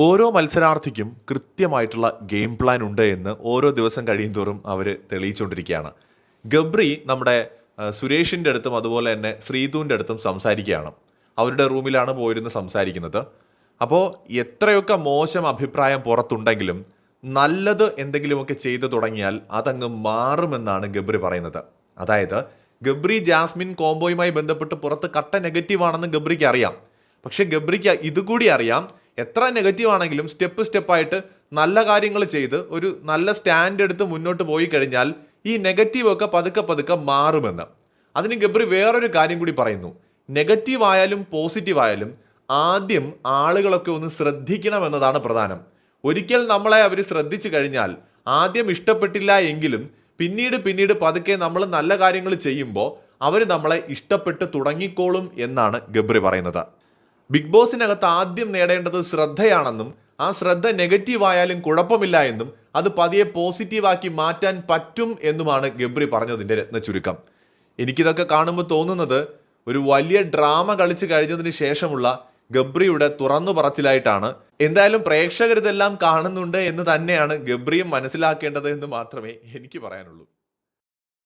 ഓരോ മത്സരാർത്ഥിക്കും കൃത്യമായിട്ടുള്ള game plan ഉണ്ട് എന്ന് ഓരോ ദിവസം കഴിയും തോറും അവർ തെളിയിച്ചുകൊണ്ടിരിക്കുകയാണ്. ഗബ്രി നമ്മുടെ സുരേഷിന്റെ അടുത്തും അതുപോലെ തന്നെ ശ്രീതുവിന്റെ അടുത്തും സംസാരിക്കുകയാണ്. അവരുടെ റൂമിലാണ് പോയിരുന്ന് സംസാരിക്കുന്നത്. അപ്പോൾ എത്രയൊക്കെ മോശം അഭിപ്രായം പുറത്തുണ്ടെങ്കിലും നല്ലത് എന്തെങ്കിലുമൊക്കെ ചെയ്തു തുടങ്ങിയാൽ അതങ്ങ് മാറുമെന്നാണ് ഗബ്രി പറയുന്നത്. അതായത് ഗബ്രി ജാസ്മിൻ കോംബോയുമായി ബന്ധപ്പെട്ട് പുറത്ത് കട്ട നെഗറ്റീവ് ആണെന്ന് ഗബ്രിക്ക് അറിയാം. പക്ഷെ ഗബ്രിക്ക് ഇതുകൂടി അറിയാം എത്ര നെഗറ്റീവ് ആണെങ്കിലും സ്റ്റെപ്പ് സ്റ്റെപ്പായിട്ട് നല്ല കാര്യങ്ങൾ ചെയ്ത് ഒരു നല്ല സ്റ്റാൻഡ് എടുത്ത് മുന്നോട്ട് പോയി കഴിഞ്ഞാൽ ഈ നെഗറ്റീവൊക്കെ പതുക്കെ പതുക്കെ മാറുമെന്ന്. അതിന് ഗബ്രി വേറൊരു കാര്യം കൂടി പറയുന്നു. നെഗറ്റീവ് ആയാലും പോസിറ്റീവ് ആയാലും ആദ്യം ആളുകളൊക്കെ ഒന്ന് ശ്രദ്ധിക്കണം എന്നതാണ് പ്രധാനം. ഒരിക്കൽ നമ്മളെ അവർ ശ്രദ്ധിച്ചു കഴിഞ്ഞാൽ ആദ്യം ഇഷ്ടപ്പെട്ടില്ല എങ്കിലും പിന്നീട് പിന്നീട് പതുക്കെ നമ്മൾ നല്ല കാര്യങ്ങൾ ചെയ്യുമ്പോൾ അവർ നമ്മളെ ഇഷ്ടപ്പെട്ട് തുടങ്ങിക്കോളും എന്നാണ് ഗബ്രി പറയുന്നത്. ബിഗ് ബോസിനകത്ത് ആദ്യം നേടേണ്ടത് ശ്രദ്ധയാണെന്നും ആ ശ്രദ്ധ നെഗറ്റീവ് ആയാലും കുഴപ്പമില്ല എന്നും അത് പതിയെ പോസിറ്റീവാക്കി മാറ്റാൻ പറ്റും എന്നുമാണ് ഗബ്രി പറഞ്ഞതിന്റെ രത്ന ചുരുക്കം. എനിക്കിതൊക്കെ കാണുമ്പോൾ തോന്നുന്നത് ഒരു വലിയ ഡ്രാമ കളിച്ച് കഴിഞ്ഞതിന് ശേഷമുള്ള ഗബ്രിയുടെ തുറന്നു പറച്ചിലായിട്ടാണ്. എന്തായാലും പ്രേക്ഷകരിതെല്ലാം കാണുന്നുണ്ട് എന്ന് തന്നെയാണ് ഗബ്രിയും മനസ്സിലാക്കേണ്ടത് എന്ന് മാത്രമേ എനിക്ക് പറയാനുള്ളൂ.